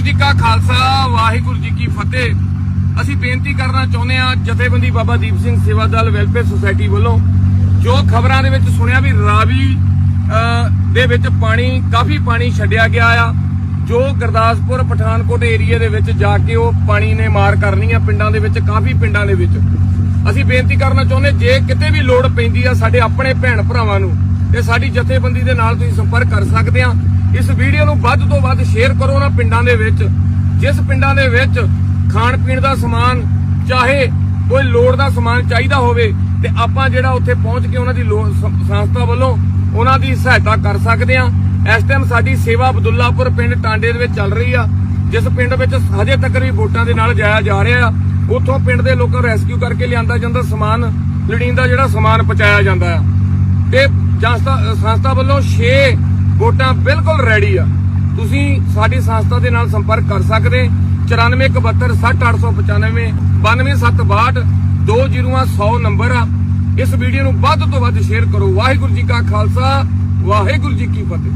ਕਾ ਖਾਲਸਾ, ਵਾਹਿਗੁਰੂ ਜੀ ਕੀ ਫਤਿਹ। ਅਸੀਂ ਬੇਨਤੀ ਕਰਨਾ ਚਾਹੁੰਦੇ ਹਾਂ ਜਥੇਬੰਦੀ ਬਾਬਾ ਦੀਪ ਸਿੰਘ ਸੇਵਾ ਦਲ ਵੈਲਫੇਅਰ ਸੁਸਾਇਟੀ ਵੱਲੋਂ, ਜੋ ਖਬਰਾਂ ਦੇ ਵਿੱਚ ਸੁਣਿਆ ਵੀ ਰਾਵੀ ਦੇ ਵਿੱਚ ਪਾਣੀ, ਕਾਫੀ ਪਾਣੀ ਛੱਡਿਆ ਗਿਆ ਆ, ਜੋ ਗੁਰਦਾਸਪੁਰ, ਪਠਾਨਕੋਟ ਏਰੀਆ ਦੇ ਵਿੱਚ ਜਾ ਕੇ ਉਹ ਪਾਣੀ ਨੇ ਮਾਰ ਕਰਨੀ ਆ ਪਿੰਡਾਂ ਦੇ ਵਿੱਚ, ਕਾਫੀ ਪਿੰਡਾਂ ਦੇ ਵਿੱਚ। ਅਸੀਂ ਬੇਨਤੀ ਕਰਨਾ ਚਾਹੁੰਦੇ, ਜੇ ਕਿਤੇ ਵੀ ਲੋੜ ਪੈਂਦੀ ਆ ਸਾਡੇ ਆਪਣੇ ਭੈਣ ਭਰਾਵਾਂ ਨੂੰ, ਤੇ ਸਾਡੀ ਜਥੇਬੰਦੀ ਦੇ ਨਾਲ ਤੁਸੀਂ ਸੰਪਰਕ ਕਰ ਸਕਦੇ ਆ। ਇਸ ਵੀਡੀਓ ਨੂੰ ਵੱਧ ਤੋਂ ਵੱਧ ਸ਼ੇਅਰ ਕਰੋ ਨਾ ਪਿੰਡਾਂ ਦੇ ਵਿੱਚ। ਜਿਸ ਪਿੰਡਾਂ ਦੇ ਵਿੱਚ ਖਾਣ ਪੀਣ ਦਾ ਸਮਾਨ, ਚਾਹੇ ਕੋਈ ਲੋੜ ਦਾ ਸਮਾਨ ਚਾਹੀਦਾ ਹੋਵੇ, ਤੇ ਆਪਾਂ ਜਿਹੜਾ ਉੱਥੇ ਪਹੁੰਚ ਕੇ ਉਹਨਾਂ ਦੀ ਸੰਸਥਾ ਵੱਲੋਂ ਉਹਨਾਂ ਦੀ ਸਹਾਇਤਾ ਕਰ ਸਕਦੇ ਆ ਇਸ ਟਾਈਮ ਸਾਡੀ ਸੇਵਾ ਅਬਦੁੱਲਾਪੁਰ ਪਿੰਡ ਟਾਂਡੇ ਦੇ ਵਿੱਚ ਚੱਲ ਰਹੀ ਆ, ਜਿਸ ਪਿੰਡ ਵਿੱਚ ਹਜੇ ਤੱਕ ਵੀ ਵੋਟਾਂ ਦੇ ਨਾਲ ਜਾਇਆ ਜਾ ਰਿਹਾ ਆ। ਉੱਥੋਂ ਪਿੰਡ ਦੇ ਲੋਕਾਂ ਨੂੰ ਰੈਸਕਿਊ ਕਰਕੇ ਲਿਆਂਦਾ ਜਾਂਦਾ ਸਮਾਨ, ਲੋੜੀਂਦਾ ਜਿਹੜਾ ਸਮਾਨ ਪਹੁੰਚਾਇਆ ਜਾਂਦਾ ਆ। ਤੇ ਸੰਸਥਾ ਸੰਸਥਾ ਵੱਲੋਂ 6 ਵੋਟਾਂ ਬਿਲਕੁਲ ਰੈਡੀ ਆ। ਤੁਸੀਂ ਸਾਡੀ ਸੰਸਥਾ ਦੇ ਨਾਲ ਸੰਪਰਕ ਕਰ ਸਕਦੇ 9471 60895 92762 20100 ਨੰਬਰ ਆ। ਇਸ ਵੀਡੀਓ ਨੂੰ ਵੱਧ ਤੋਂ ਵੱਧ ਸ਼ੇਅਰ ਕਰੋ। ਵਾਹਿਗੁਰੂ ਜੀ ਕਾ ਖਾਲਸਾ, ਵਾਹਿਗੁਰੂ ਜੀ ਕੀ ਫਤਿਹ।